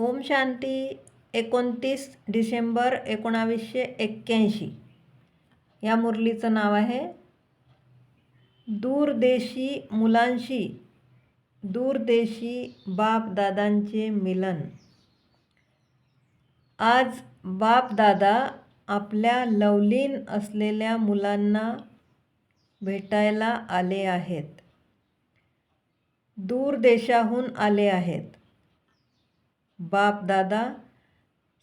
ओम शांती एकोणतीस डिसेंबर एकोणावीसशे एक्क्याऐंशी. या मुरलीचं नाव आहे दूरदेशी मुलांशी दूरदेशी बापदादांचे मिलन. आज बापदादा आपल्या लवलीन असलेल्या मुलांना भेटायला आले आहेत. दूर देशाहून आले आहेत. बापदादा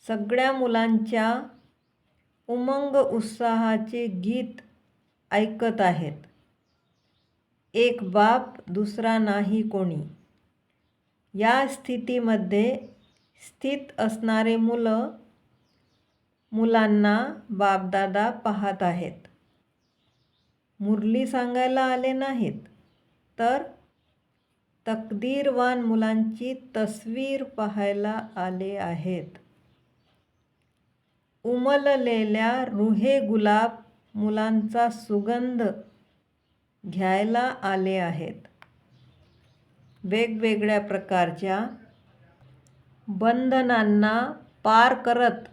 सगळ्या मुलांच्या उमंग उत्साहाचे गीत ऐकत आहेत. एक बाप दुसरा नाही कोणी. या स्थितीमध्ये स्थित असणारे मुलं मुलांना बापदादा पाहत आहेत. मुरली सांगायला आले नाहीत तर तकदीरवान मुलांची तस्वीर पाहायला आले आहेत. उमललेल्या रुहे गुलाब मुलांचा सुगंध घ्यायला आले आहेत. वेगवेगळ्या प्रकारच्या बंधनांना पार करत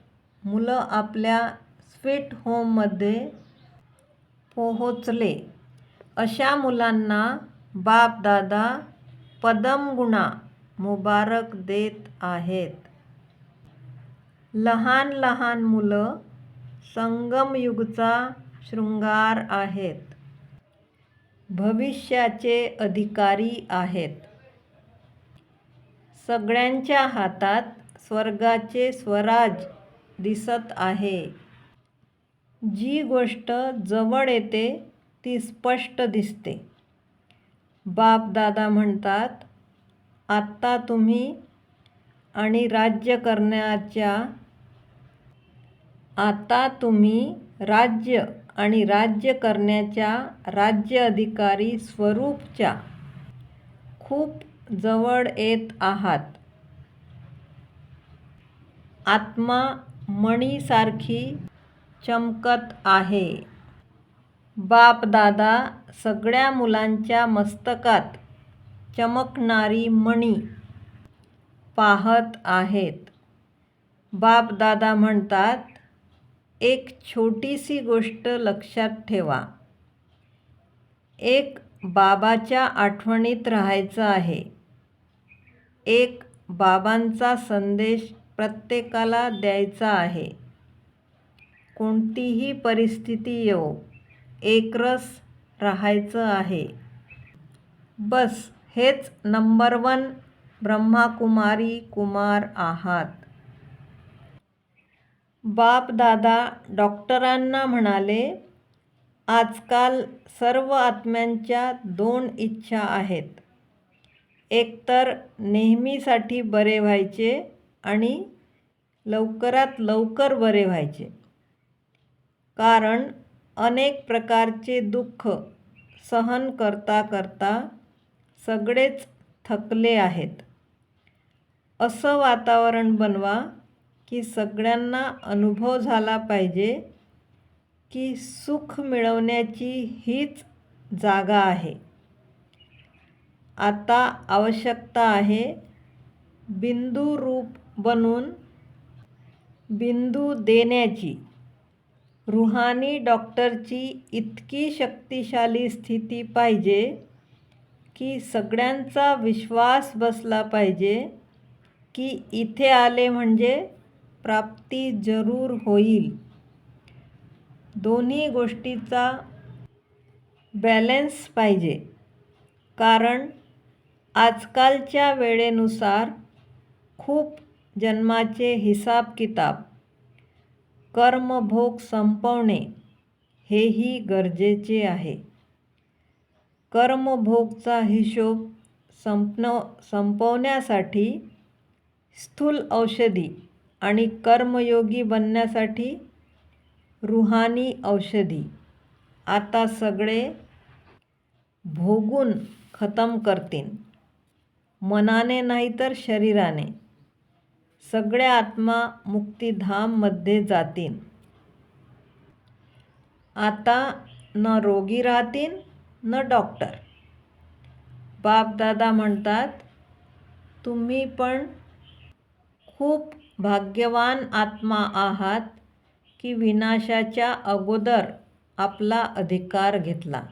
मुलं आपल्या स्वीट होममध्ये पोहोचले. अशा मुलांना बापदादा पदमगुणा मुबारक देत आहेत. लहान लहान मुलं संगमयुगचा शृंगार आहेत. भविष्याचे अधिकारी आहेत. सगळ्यांच्या हातात स्वर्गाचे स्वराज दिसत आहे. जी गोष्ट जवळ येते ती स्पष्ट दिसते. बापदादा म्हणतात आत्ता तुम्ही आणि राज्य करण्याच्या आता तुम्ही राज्य आणि राज्य करण्याच्या राज्य अधिकारी स्वरूपच्या खूप जवळ येत आहात. आत्मा मणीसारखी चमकत आहे. बापदादा सगळ्या मुलांच्या मस्तकात चमकणारी मणी पाहत आहेत. बापदादा म्हणतात एक छोटीशी गोष्ट लक्षात ठेवा. एक बाबाच्या आठवणीत राहायचं आहे. एक बाबांचा संदेश प्रत्येकाला द्यायचा आहे. कोणतीही परिस्थिती येऊ एकरस राहायचं आहे. बस हेच नंबर वन ब्रह्माकुमारी कुमार आहात. बापदादा डॉक्टरांना म्हणाले आजकाल सर्व आत्म्यांच्या दोन इच्छा आहेत. एकतर नेहमीसाठी बरे व्हायचे आणि लवकरात लवकर बरे व्हायचे. कारण अनेक प्रकारचे दुःख सहन करता करता सगळेच थकले आहेत. असं वातावरण बनवा की सगळ्यांना अनुभव झाला पाहिजे की सुख मिळवण्याची हीच जागा आहे. आता आवश्यकता आहे बिंदू रूप बनून बिंदू देण्याची. रुहानी डॉक्टरची इतकी शक्तिशाली स्थिती पाहिजे की सगळ्यांचा विश्वास बसला पाहिजे की इथे आले म्हणजे प्राप्ती जरूर होईल. दोन्ही गोष्टीचा बॅलेन्स पाहिजे. कारण आजकालच्या वेळेनुसार खूप जन्माचे हिसाब किताब कर्मभोग संपवणे हेही गरजेचे आहे. कर्मभोगचा हिशोब संपन संपवण्यासाठी स्थूल औषधी आणि कर्मयोगी बनण्यासाठी रुहानी औषधी. आता सगळे भोगून खतम करतील मनाने नाही तर शरीराने. सगळ्या आत्मा मुक्तिधाममध्ये जातील आता न रोगी राहतील न डॉक्टर. बापदादा म्हणतात तुम्ही पण खूप भाग्यवान आत्मा आहात की विनाशाच्या अगोदर आपला अधिकार घेतला.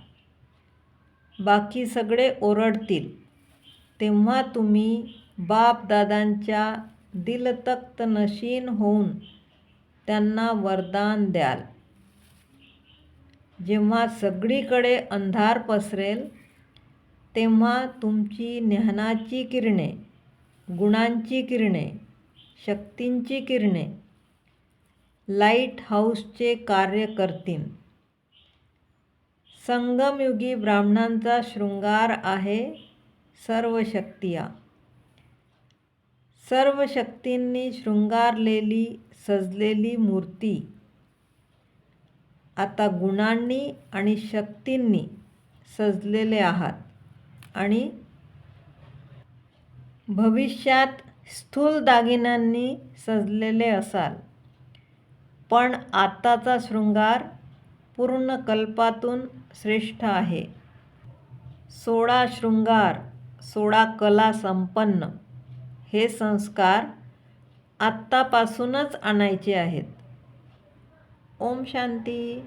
बाकी सगळे ओरडतील. तेव्हा तुम्ही बापदादांच्या दिलतख्त नशीन होऊन त्यांना वरदान द्याल. जेव्हा सगळीकडे अंधार पसरेल तेव्हा तुमची ज्ञानाची किरणे गुणांची किरणे शक्तींची किरणे लाइट हाऊसचे कार्य करतील. संगमयुगी ब्राह्मणांचा शृंगार आहे सर्व शक्तिया सर्व शक्तींनी शृंगारलेली सजलेली मूर्ती. आता गुणांनी आणि शक्तींनी सजलेले आहात आणि भविष्यात स्थूल दागिन्यांनी सजलेले असाल. पण आत्ताचा शृंगार पूर्ण कल्पातून श्रेष्ठ आहे. सोळा शृंगार सोळा कला संपन्न. हे संस्कार आत्तापासूनच आणायचे आहेत. ओम शांती.